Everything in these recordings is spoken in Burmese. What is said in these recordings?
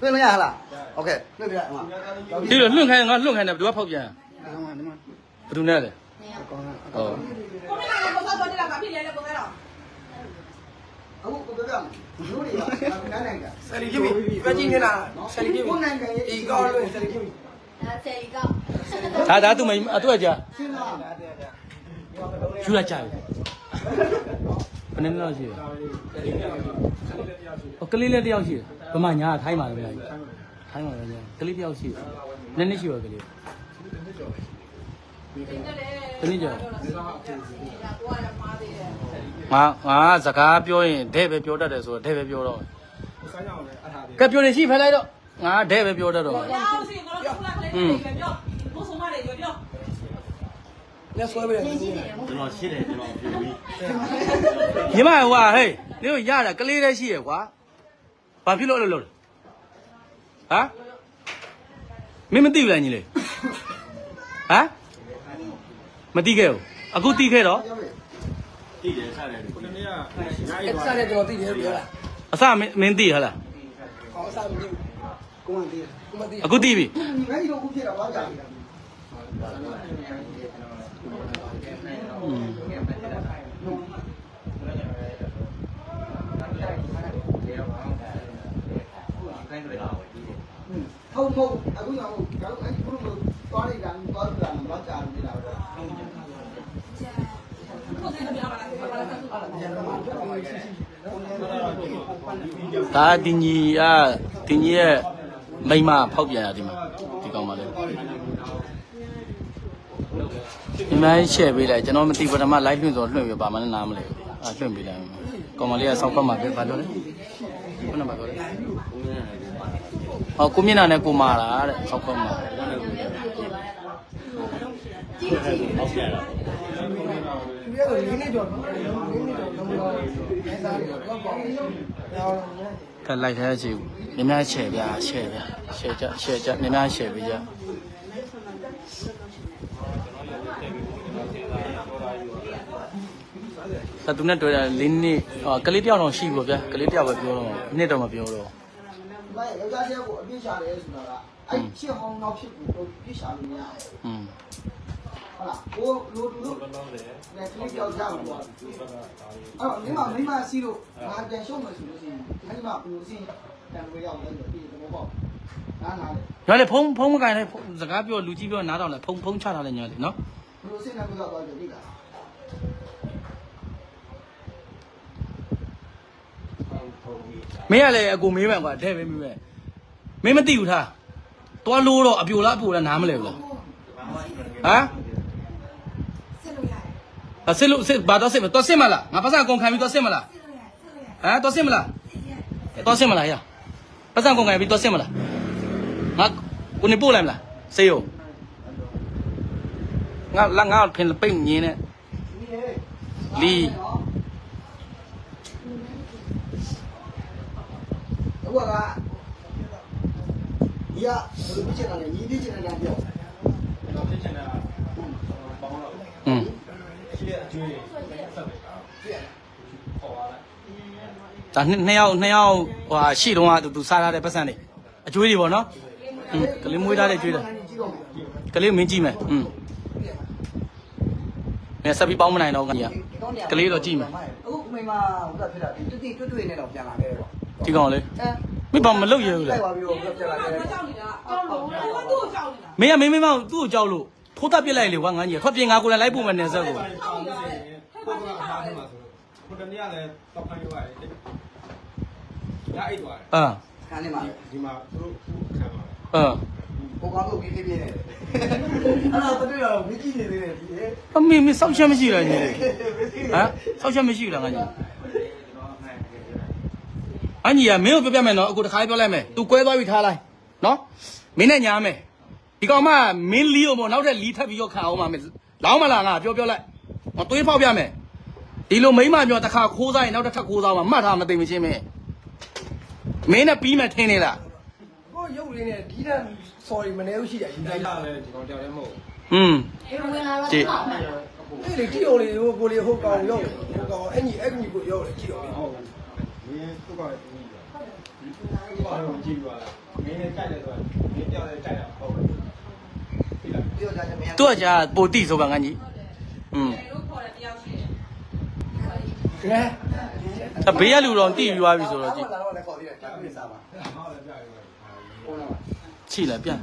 လွှင့်လို့ရဟလားโอเคလွှင့်ပြရအောင် ဒီလိုလွှင့်ခိုင်းငါလွှင့်ခိုင်းတယ်ဘယ်သူကဖောက်ပြန် ဒီမှာဒီမှာ ဘယ်သူနဲ့လဲ ကောင်းတာ ဟော ကိုမလာကိုစောစောနေတာဘာဖြစ်လဲလဲကိုကတော့ အခုကိုပြောပြမယ်လူတွေကနိုင်နိုင်တာ ဆယ်လီဖြစ်ပြီပြကြီးနေတာဆယ်လီဖြစ်ပြီ ကိုနိုင်နိုင် ဒီကောင်းလို့ဆယ်လီဖြစ်ပြီ ဒါဆယ်လီကောက် ဒါဒါသူမအတူအကြ ရှင်းလား ယူရကြပြီဘယ်နည်းလောက်ရှိလဲဟောကလေးလေးတယောက်ရှိတယ် ဗမာညာထိုင်းပါလေဗျာထိုင်းပါလေဗျာကလေးတယောက်ရှိတယ်နည်းနည်းရှိရောကလေးတနည်းကြောကိုကရမှားသေးတယ်ငါငါစကားပြောရင်တဲ့ပဲပြောတတ်တယ်ဆိုတော့တဲ့ပဲပြောတော့ကပြောနေရှိဖဲလိုက်တော့ငါတဲ့ပဲပြောတတ်တော့။ရောက်စီကတော့ခုနကလေးတွေပြော။ဘုဆုံးမတွေပြောလက်ဆွဲပေးတယ်ရှင်းရှင်းတယ်ဟုတ်ကျွန်တော်ရှင်းတယ်ကျွန်တော်ပြောပြီးညီမဟွာဟေးနင်တို့ရတာကလေးတည်းရှိရကွာ ဘာဖြစ်လို့အဲ့လိုလုပ်လဲဟမ်မင်းမသိဘူးလားညီလေးဟမ်မသိခဲ့ဘူးအခုသိခဲ့တော့တည်တယ်စတယ်ခုနကအဲ့စားတယ်ကျွန်တော်သိတယ်ပြောတာအစမင်းမင်းသိဟလားကောင်းစားမသိဘူးကိုမှန်သေးတယ်ကိုမသိအခုသိပြီဒီဘက်ကြီးတော့ခုဖြစ်တာဘာကြောင့် ဟုတ်ဟုတ်အခုကြောင့်ကျွန်တော်အဲ့ဒီဘုလိုသွားလိုက်တာသွားပြတာတော့ကြာနေတယ်တော့ ။ဘုဆုံးမပြောပါလား။ဘာလဲဆက်ပါလား ဒါတင်ကြီးอ่ะတင်ကြီးရဲ့မိမဖောက်ပြန်ရဒီမှာဒီကောင်ပါလေဒီမိုင်းရှယ်ပေးလိုက်ကျွန်တော်မသိပထမ live လွှင့်ဆိုလွှင့်ပြပါမနဲ့နားမလဲဘူးအာလွှင့်ပေးလိုက်ကောင်မလေးကစောက်ဖတ်မှာပဲဘာလို့လဲဘယ်နဲ့ဘာလို့လဲဟောကိုမျက်နှာနဲ့ကိုမာတာတဲ့စောက်ဖတ်မှာကြည့်ကြည့်အောက်ပြန်လာသူရဲ့လေးနေကြော်လေးနေကြော်လုံးလုံးအဲစားတယ်တော့ပေါ့ရောင်း ကလိုက်ထဲချီမြများရှယ်ပြရှယ်ပြရှယ်ကြရှယ်ကြမြများရှယ်ပြကြသတူနဲ့တွေ့တာလေးနှစ်ဟာကလေးတယောက်တော့ရှိပြီဗျာကလေးတယောက်ပဲပြောတော့နှစ်တော့မပြောတော့ဒီမှာယောက်ျားတစ်ယောက်ကိုအပြစ်ရှာတယ်ဆိုတာကအဲ့ချစ်ဟောင်းနောက်ဖြစ်ကိုပြစ်ရှာလို့မရဘူးอืม ဟုတ်လားကိုလိုတူလို့လည်းခလစ်ကြောက်ကြမှာပေါ့အဲ့တော့မိမမိမစီးလို့ငါပြန်ရှုံးမယ်ဆိုလို့ရှိရင်မိမပူစီးတန်ဝေးရောက်တယ်ပြီးတော့ပေါ့နားနားလေညလေဖုံးဖုံးမကန်လေစကားပြောလူကြီးပြောနားတော့လေဖုံးဖုံးချထားလေညလေနော်ဘလို့စိတ်နဲ့မကြောက်တော့တယ်ဒီကမင်းကလည်းအကိုမေးမှန်ကွာတဲ့ပဲမေးမှန်မင်းမသိဘူးထားတွားလို့တော့အပြိုလားအပြိုလားနားမလဲဘူးလားဟမ်ဆက်လို့ရတယ်အ စစ်လို့စစ်ဘာတော့စစ်မတော့စစ်မလားငါပတ်စံကုန်ခံပြီးတော့စစ်မလားဆက်လို့ရတယ်ဆက်လို့ရတယ်ဟမ်တော့စစ်မလားတော့စစ်မလားရပတ်စံကုန်ခံပြီးတော့စစ်မလားငါကိုနေပို့လိုက်မလားစေယုံငါလာငါဖင်ပိတ်ညင်းနဲ့လီအခုကဒီကဘလို့ပြချင်တာလဲညီပြချင်တာပြောတော့ဖြစ်ချင်တာပေါင်းတော့อืม ရှိတဲ့အကျွေးဆက်တယ်ခေါ်ပါလိုက် ဒါနှစ်နှစ်ယောက်နှစ်ယောက်ဟိုဟာရှေ့တုန်းကသူသူစားထားတဲ့ပတ်စံတွေအကျွေးတွေပေါ့နော်อืมကလေးမွေးထားတဲ့ကျွေးတွေ ကြည့်တော့ ကလေးမင်းကြည့်မယ်อืมအဲဆက်ပြီးပေါင်းမနိုင်တော့ကြီးကလေးတော့ကြည့်မယ် အခုမိမဟိုကဖြစ်တာဒီတိတိတွေ့တွေ့နဲ့တော့ပြန်လာခဲ့ပေါ့ ဒီကောင်လေး အဲ မင်းဘာမလုပ်ရဘူး လို လား က်ပါပြီးတော့ပြန်လာခဲ့ ။ကြောက်နေတာ။ကြောက်လို့။သူ့ကိုကြောက်နေတာ မင်းကမင်းမင်းမသူ့ကိုကြောက်လို့ ထိုးတက်ပြစ်လိုက်လေကွာငန်းကြီးထွက်ပြင်ငါကိုလည်းလိုက်ဖို့မနေစက်ကိုကိုကအားထဲမှာဆိုခုတနေ့ကလည်းတော့ဖိုင်ရွာတယ်ရအိတ်သွားတယ်အာခန်းနေမှာဒီမှာသူတို့ခံပါအာကိုကောင်းလို့ပြီးပြပြနေတယ်အဲ့တော့တွေ့တော့မကြည့်နေသေးတယ်ဒီလေအမေမင်းစောက်ချက်မရှိလားညီလေးဟမ်စောက်ချက်မရှိလားငန်းကြီးအညီကမင်းကိုပြောပြမယ်နော်အခုတခါပြောလိုက်မယ် तू ကွဲသွားပြီထားလိုက်နော်မင်းနဲ့ညာမယ် ဒီကောင်မမင်းလီကိုမို့နောက်ထပ်လီထပ်ပြီးတော့ခံအောင်ပါမယ်လောင်းမလားငါပြောပြောလိုက်ငါသွေးဖောက်ပြမယ်ဒီလိုမိမပြောတခါခိုးစားရင်နောက်တစ်ထပ်ခိုးစားမှာမှတ်ထားမသိမချင်းမင်းမင်းနဲ့ပြီးမှထင်းနေလားကိုရုပ်လေးနဲ့ဒီတန်း sorry မနေဘူးရှိတယ်ယူဒီလိုက်ကလည်းဒီကောင်တယောက်လည်းမဟုတ်อืมဒီဝင်လာတော့ဆောက်မယ်အဲ့ဒီတီအိုလေးဟိုကိုလေးဟိုကောင်ရောက်ဟိုကောင်အဲ့ညီအဲ့ညီကိုရောက်တယ်ကြည့်တော့ဟုတ်ဘူးမင်းသူ့ကလည်းပြီးပြီဘာလို့ကြည့်ပါလဲမင်းလည်းကြိုက်တယ်ဆိုတော့မင်းပြောက်လည်းကြိုက်တာဟုတ် ပြီလားပြောကြတယ်မင်းသူကကြာပိုတိဆိုပါငန်းကြီးอืมတို့ခေါ်တဲ့တယောက်ရှိတယ်ကဲအဘေးကလူတော်တိပြီးသွားပြီဆိုတော့ကြည့်လာတော့လည်းခေါ်ပြီးတယ်ကြာပြီစားပါဟုတ်တယ်ကြိုက်တယ်ဟုတ်လားချိလိုက်ပြန်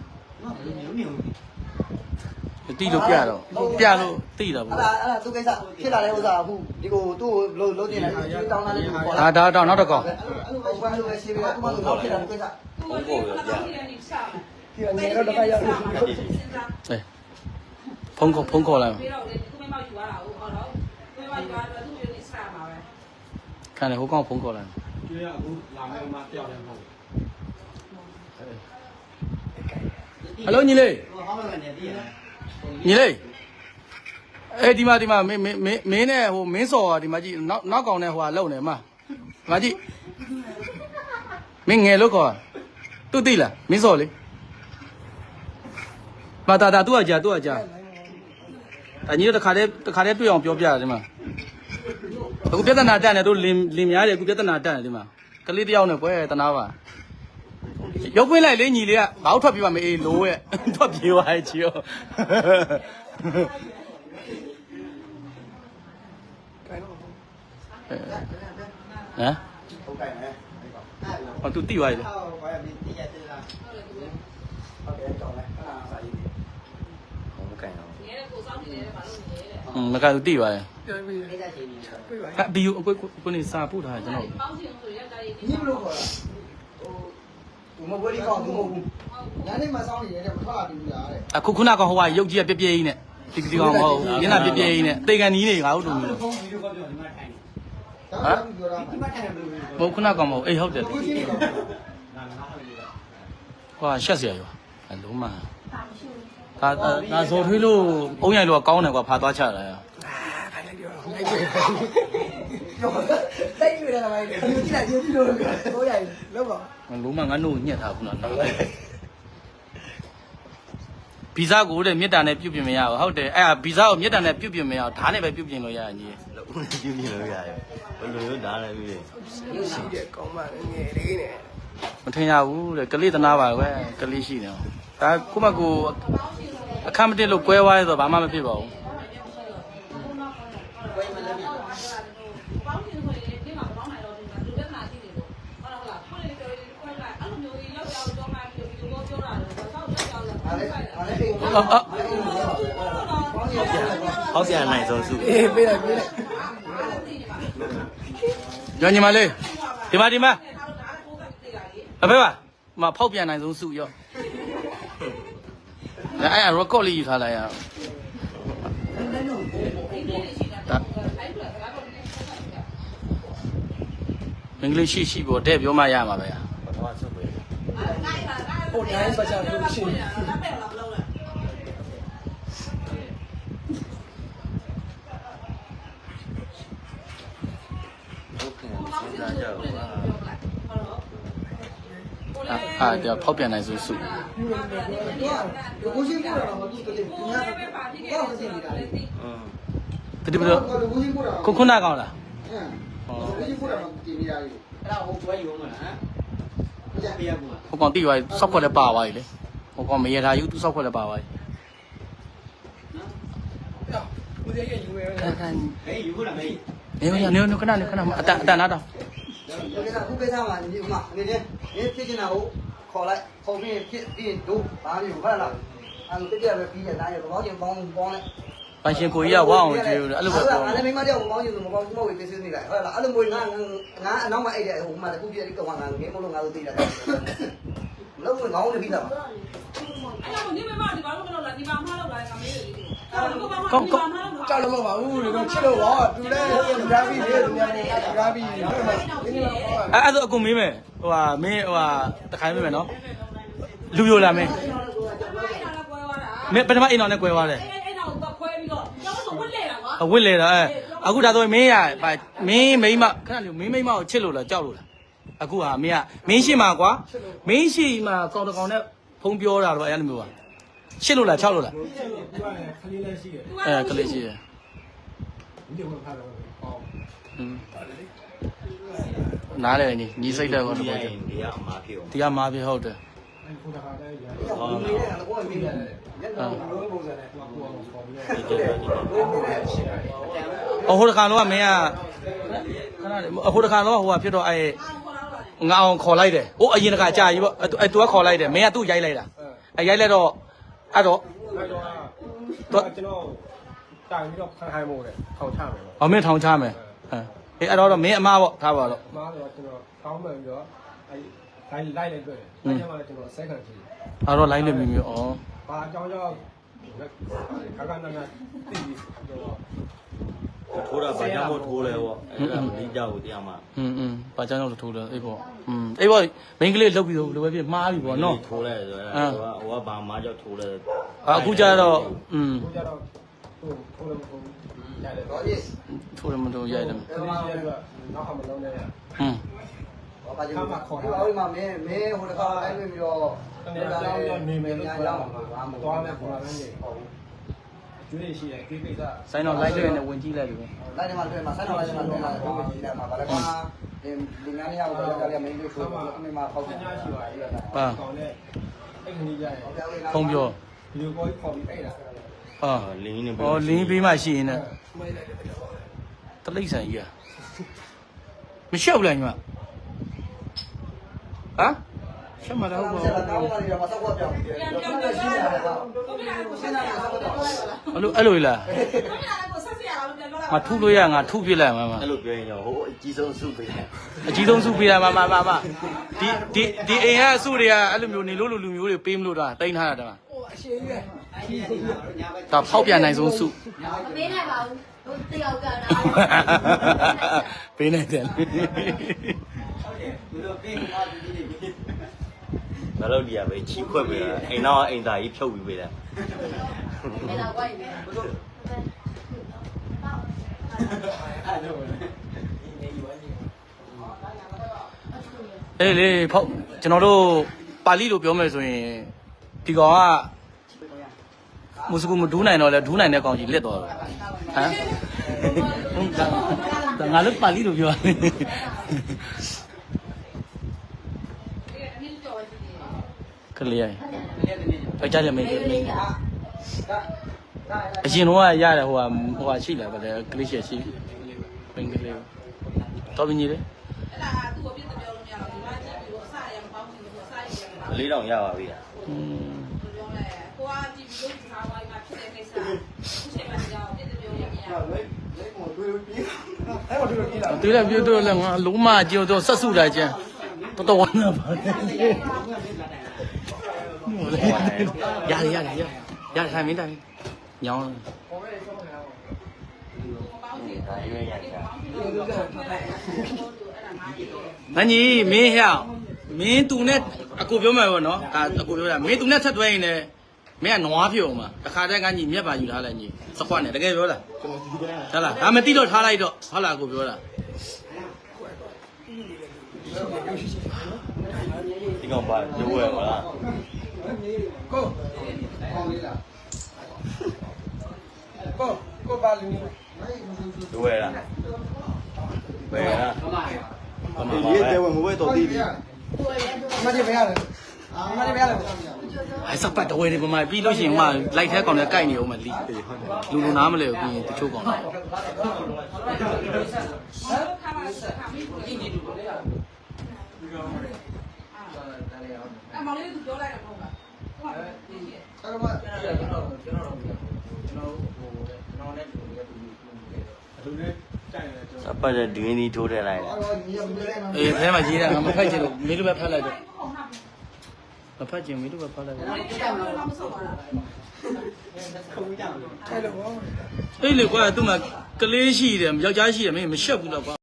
တိလို့ပြတော့ပြလို့တိတာအဲ့ပေါ့ဒါအဲ့ဒါသူကိစ္စဖြစ်လာတဲ့ဥစ္စာအခုဒီကိုသူ့ကိုလုံးလုံးတင်တယ်ဒီတောင်းလာတဲ့ကိုခေါ်ဒါလာဒါတော့နောက်တစ်ကောင်အဲ့လိုပဲအဲ့လိုပဲရှင်းပြီးတော့သူ့မလို့ဖြစ်လာတဲ့ကိစ္စသူ့ကိုလည်းကောင်းတဲ့နေစား ဒီကနေတော့တစ်ခါရောက်လို့စဉ်းစားအေးဖုန်းခေါ်ဖုန်းခေါ်လိုက်ပြီးတော့လေသူ့မိမောက်ယူသွားတာဟုတ်ဟုတ်တော့သူ့မိမောက်ယူသွားတော့သူ့ရဲ့နေစားမှာပဲခံတယ်ဟိုကောင်ဖုန်းခေါ်လိုက်ကျွေးရအခုလာမယ်မှာတယောက်လည်းမဟုတ်ဟယ်လိုညီလေးညီလေးအေးဒီမှာဒီမှာမင်းမင်းမင်းနဲ့ဟိုမင်းစော်ကဒီမှာကြည့်နောက်နောက်ကောင်နဲ့ဟိုကလုံနေမှာဒီမှာကြည့်မင်းငယ်လို့ခေါ်သူသိလားမင်းစော်လေ မတာတာသူကကြာသူကကြာအညီတို့တခါတည်းတခါတည်းတွေ့အောင်ပြောပြတယ်ဒီမှာအခုပြဿနာတက်နေတို့လင်လင်များတယ်အခုပြဿနာတက်နေဒီမှာကလေးတယောက်နဲ့ကွယ်တနာပါရုပ်ပွင့်လိုက်လေညီလေးကဘာလို့ထွက်ပြေးပါမအေးလို့ရဲ့ထွက်ပြေးသွားရဲ့ချီရောဟမ်ဟုတ်ကဲ့မယ်ဟော तू တိသွားပြီလေဟုတ်ပါရဲ့ဒီတည့်ရတယ်လားဟုတ်ကဲ့ကြောင်းလိုက်အဲ့ဒါစာရေး ငယ်ကိုစောင့်နေတယ်ဘာလို့နေလဲ ဟွန်းမက तू တိသွားရဲ့ ပြောပြီးကိစ္စချင်းကြီးပြပါ အဘီယူအကိုကိုနေစာပို့ထားတယ်ကျွန်တော် ပေါင်းချင်ဆိုရက်တားရေး ဒီဘလို့ခေါ်တာဟိုမဘွေးကောင်းဘူးမဟုတ်ဘူးညနေမှစောင်းနေတယ်မထွက်ဘူးလားတဲ့ အခုခုနကဟိုကရုပ်ကြီးကပြပြကြီးနဲ့ဒီဒီကောင်မဟုတ်ဘူးမျက်နှာပြပြကြီးနဲ့တေကန်နီးနေငါတို့လူမျိုး ဖုန်းဗီဒီယိုကောပြောဒီမှာထိုင်နေ ဒါမှမပြောတာဒီမှာထိုင်တယ်ဘယ်လိုလဲ မဟုတ်ခုနကောင်မဟုတ်အေးဟုတ်တယ် ကိုရှင်းနေတော့ နာနာဟုတ်ပြီလား ဟိုကရှက်เสียရောအလုံးမ ဒါဒါဇော်ထွေးလို့အုံးရိုင်လို့ကောင်းတယ်ကွာဖာသွားချတာရောပြောတိုက်ရွေးတယ်လားမိုင်းဒီကြည့်လိုက်ဒီကြည့်လို့ကိုရိုင်လောက်ပါလုံးမငါတို့ညက်ထားဘူးနော်ဗီဇကိုတဲ့မြေတားနဲ့ပြုတ်ပြင်မရဘူးဟုတ်တယ်အဲ့ဒါဗီဇကိုမြေတားနဲ့ပြုတ်ပြင်မရဘူးဓာတ်နဲ့ပဲပြုတ်ပြင်လို့ရရင်ကြီးဦးပြုပြလို့ရတယ်ဘယ်လိုမျိုးဓာတ်လဲပြီးရှိတယ်ကောင်းပါငယ်လေးနဲ့မထင်ရဘူးတဲ့ကလေးတနာပါပဲကလေးရှိတယ် ဒါခုမှကိုအခမ်းမတက်လို့ကွဲသွားရဲဆိုဘာမှမဖြစ်ပါဘူးပေါင်းချင်ဆိုရင်ဒီမှာပေါင်းနိုင်တော့ဒီမှာလူလက်နာကြည့်နေလို့ဟုတ်လားဟုတ်လားကိုယ်လေးပြောရင်ကိုယ်ကအဲ့လိုမျိုးရောက်ရောက်ကြောမှပြီးဒီလိုပြောတာတော့ဆောက်ရောက်ရောက်လာအားလည်းအားလည်းဒီအော်အော်ဟောက်ဆရာနိုင်ဆုံးစုအေးပေးလိုက်ပေးလိုက်ညညီမလေးဒီမှာဒီမှာအဖေပါမဖောက်ပြန်နိုင်ဆုံးစုရော အဲ့အဲ့ record လေးယူထားလိုက်ရအောင်ဒါအင်္ဂလိပ်ရှိရှိပေါ်တဲ့ပြောမှရမှာပဲပထမဆုံးပဲဟိုတိုင်းပတ်ချာလို့ရှိရင် ဟုတ်ကဲ့စဉ်းစားကြပါ အာအာဒါဖောက်ပြန်နိုင်ဆုံးစုကိုရှင်းပို့တာတော့မပြီးသေးဘူးညာကောင်းစင်နေတာလေอืมတတိပတော့ကိုရှင်းပို့တာခုခုနကောင်လားဟမ်ကိုရှင်းပို့တာတော့တည်နေတာလေအဲ့ဒါဟိုပွဲရုံးမလားဟမ်ကြာပြရဘူးဟိုကောင်တိသွားပြီစောက်ခွက်လည်းပါသွားပြီလေဟိုကောင်မရထားယူသူစောက်ခွက်လည်းပါသွားပြီကိုရှင်းရဲ့ယူရဲခံခံဟေးယူဘူးလားမေးနေနေနေခဏနေခဏအတန်အတန်နာတော့ဒီကခုကိစ္စမှာ ဒီမှာနေနေနေဖြစ်နေတာကိုခေါ်လိုက်ခေါ်ပြီးဖြစ်ပြီးတို့ဘာလို့ဘာလားအဲ့လိုတက်ပြပဲပြီးနေတာရတော့ချင်းပေါင်းပေါင်းလိုက်ပန်ရှင်ကိုကြီးကဝအောင်ကြည့်လို့အဲ့လိုပဲဟုတ်ပြောလားငါလည်းမိမတယောက်ပေါင်းယူလို့မပေါင်းဘူးမဟုတ်ဘူးသိစင်းနေလိုက်ဟုတ်လားအဲ့လိုမျိုးငါငါအနောက်မှာအဲ့တဲ့ဟိုမှာတခုပြည့်တော့ငါငါငယ်မလို့ငါတို့သိတာလုံးဝငောင်းနေပြီလားအဲ့တော့ဒီမမဒီဘာလို့မလုပ်လဲဒီမှာမှားလို့လားကမေးတယ် ကိုကဘာမှဒီမှာမှားလို့ကြောက်လို့မပါဘူးဒီတော့ချစ်လို့ပါတူလဲဓာပြီးလေသူများနေဓာပြီးဟုတ်လားဒီနေ့တော့အဲ့အဲ့ဆိုအကုန်မေးမယ်ဟိုဟာမင်းဟိုဟာတခိုင်းမေးမယ်နော်လူပြိုလာမင်းအဲ့ဒါလည်းကွဲသွားတာမင်းပထမအိမ်တော်နဲ့ကွဲသွားတယ်အဲ့အဲ့တော့ကွဲပြီးတော့ကျောင်းဆိုဝတ်လေတာကွာအဝစ်လေတော့အဲအခုဒါဆိုရင်မင်းရဗာမင်းမိမခဏလေးမင်းမိမကိုချစ်လို့လားကြောက်လို့လားအခုဟာမင်းကမင်းရှိမှာကွာမင်းရှိမှာကောင်တကောင်နဲ့ဖုံးပြောတာတော့အဲ့လိုမျိုးပါ ချစ်လို့လားချောက်လို့လား သူကလည်းခလေးလည်းရှိတယ် အဲကလေးရှိရ ဒီလိုမှဖားတော့ဟော อืม နားလေညီညီစိတ်တဲ့ကောတ ဒီ ဘော က ကျ ဒီကအမှားဖြစ်အောင် ဒီကမာပြဟုတ်တယ် အဲ့ခုတခါတည်းရ ဟောဒီနေ့ကတော့မင်းတယ်ညနေလုံးပုံစံနဲ့ ဟိုကိုအောင်ခေါ်ပြီး ဒီကျတော့ဒီက အဟိုတခါတော့ကမင်းကခဏလေးအဟိုတခါတော့ဟိုကဖြစ်တော့အဲငါအောင်ခေါ်လိုက်တယ်။အိုးအရင်တခါကြာကြီးပေါ့အဲ तू ကခေါ်လိုက်တယ်မင်းကသူ့ရိုက်လိုက်တာအဲရိုက်လိုက်တော့ အဲ့တော့အဲ့တော့ကျွန်တော်တိုင်ပြီးတော့ခိုင်းမို့တယ်ထောင်ချမယ်ပေါ့အမင်းထောင်ချမယ်အဲအေးအဲ့တော့မင်းအမားပေါ့ထားပါတော့အမားတော့ကျွန်တော်ကောင်းမှန်ပြီးတော့အဲ့လိုက်လိုက်လိုက်တွေ့တယ်အဲ့ကျမှလည်းကျွန်တော်ဆက်ခံကြည့်အဲ့တော့ line လွတ်မိပြီဩဘာအကြောင်းကြောင့်ခါကနနာတိပြီးတော့ ထိုးတာဘာကြောင့်မို့ထိုးလဲပေါ့အဲ့ဒါဒီကြောက်ကိုတရားမှာ อืมอืมဘာကြောင့်လို့ထိုးလဲအေးပေါ့อืมအေးပေါ့မင်းကလေးလှုပ်ပြီးတော့လိုပဲဖြစ်မှားပြီပေါ့နော် ထိုးလဲဆိုတော့ဟိုကဟိုကဘာမှကြောက်ထိုးလဲ အခုကျတော့อืม ကိုကြတော့ဟိုထိုးလို့ကိုရတယ် တော့ တော့ yes ထိုးတယ်မထိုးရိုက်တယ် ဒီလိုရှိရတော့နောက်မှမလုံးနဲ့ရ อืม ဘာပါကြည့်ခေါ်တာဒီမှာမင်းမင်းဟိုတခါလိုက်ပြီးတော့ တနေ့ကြောင်းရောနေမယ်လို့ပြောတာဘာမှသွားမယ်ခေါ်လာမယ်နေဟုတ် ကျွေးရှိတယ်ကိကိစ္စဆိုင်တော့ line လွတ်နေဝင်ကြည့်လိုက်ပြီလိုက်တယ်မှာတွေ့မှာဆက်တော့လိုက်တယ်မှာတွေ့မှာဟိုဒီထဲမှာဘာလဲကွာဒီဒီငါးနေရာကိုလည်းလည်းမင်းတို့ဆိုတော့အမေမှာပေါက်ပတယ်ညာရှိပါရဲ့ကောင်းတဲ့အဲ့ဒီကြရဲ့ဖုံးပြောဒီလိုကိုခေါ်ပြီးအဲ့ဒါအာလင်းနေဩလင်းပေးမှရှိရင်လည်းတလိမ့်ဆန်ကြီးอ่ะမရှောက်ဘူးလားညီမဟမ် ရှက်မှာတော့ဟုတ်ပါဆက်ဘူးလာတော့ပါရမှာတော့ပြောင်းတယ်ပြန်ကျွန်ပြန်တော်ပြန်ရှင်းပြန်တာတော့ကဘယ်လိုကိုဆက်ရအောင်ပြန်ပြောလိုက်ပါလားအဲ့လိုအဲ့လိုလားဘယ်လိုကိုဆက်ရအောင်ပြန်ပြောလိုက်ငါထုလို့ရငါထုပြလိုက်မှာမအဲ့လိုပြောရင်ရောဟိုအကြီးဆုံးစုပေးတယ်အကြီးဆုံးစုပေးတာမမမမဒီဒီဒီအိမ်ကအစုတွေကအဲ့လိုမျိုးနေလို့လူလူမျိုးတွေပေးမလို့တာတိန်းထားတာတမဒါဖောက်ပြန်နိုင်ဆုံးစုမပေးနိုင်ပါဘူးတို့တယောက်ကတာပေးနိုင်တယ် ငါတို့ဒီကပဲချီခွက်ပေးတာအိမ်တော့အိမ်သားကြီးဖြုတ်ပြီးပေးတာအဲ့ဒါဝိုင်းမယ်အေးလေဖောက်ကျွန်တော်တို့ပါဠိလိုပြောမယ်ဆိုရင်ဒီကောင်ကမုစကူမဒူးနိုင်တော့လဲဒူးနိုင်တဲ့ကောင်ကြီးလက်တော်တယ်ဟမ်ဟုတ်ဒါဒါငါလည်းပါဠိလိုပြောတယ် ဒီအနည်းကြော်ရှိတယ် ကလေးရယ်အကြကြမေးတယ်အရင်တော့ရတယ်ဟိုကဟိုကရှိလာပါတယ်ကလေးရှိရှိပင်ကလေးတော့ဘင်းကြီးလေအဲ့ဒါကသူ့ကိုပြစ်ပြောလို့မရဘူးဒီမှာကြည့်ပြီးတော့အစရမပေါင်းဘူးလို့အစရရမှာလေးတောင်ရပါပြီလားอืมပြောလဲကိုကကြည့်ပြီးလို့ဒီဟာဝိုင်းမှာဖြစ်တဲ့ကိစ္စအခုချိန်မှကြောက်ပြစ်ပြောရမရဘူးအဲ့မှာတွေ့လို့ပြေးလာတွေ့လိုက်ပြတော့လည်းငါလုံးမကြောက် တော့ဆက်စုလာကျန်တော်တော်ဝမ်းသာပါတယ်ရတယ်ရတယ်ရရထိုင်မင်းတိုင်ညောင်းမပေါင်းဘူးဒါရွေးရတာမကြီးမင်းဟျောက်မင်းသူနဲ့အကိုပြောမှာပေါ့နော်ဒါအကိုပြောတာမင်းသူနဲ့ဆက်သွဲရင်လည်းမင်းကနွားပြုံမှာတခါတည်းကကြီးမြက်ပါယူထားလိုက်ကြီးစခွက်နဲ့တကယ်ပြောတာဟုတ်လားဒါမသိတော့ထားလိုက်တော့ဟုတ်လားအကိုပြောတာဒီကောင်ပါရုပ်ဝဲမလား ကိုကောင်းလေးလားကိုကိုပါလင်းရုပ်ဝဲလားဘယ်လားဒီတဲ့ဝင်မဝဲတော့ဒီဒီမကြည့်မရတယ်အာမကြည့်မရတယ်အဲစပတ်တဝဲနေပမာပြီးလို့ရှိရင်ဟိုလိုက်ထဲကောင်နဲ့ကြိုက်နေအောင်မလီလူလူနားမလဲဘူးပြီးရင်တချို့ကောင်တွေခါပါဆက်ခါမိကိုကြည့်နေတယ်ပေါ့လေ အဲ့မောင်လေးကပြောလိုက်တာမဟုတ်လားဟုတ်ပါဘူးအဲ့တော့လူတွေကြိုက်တယ်ကျွန်စပတ်တဲ့ဒင်းဒီထိုးထည့်လိုက်တယ်အဲ့တော့ညီမပြောလိုက်မှာအေးအဲမှာရေးတာငါမဖတ်ချင်လို့မင်းတို့ပဲဖတ်လိုက်တော့မဖတ်ချင်မင်းတို့ပဲဖတ်လိုက်တော့အဲ့ဒါတော့မဆောက်ပါဘူးအေးလေကွာသူ့မှာကလေးရှိတယ်ယောက်ျားရှိတယ်မင်းမရှက်ဘူးတော့ကွာ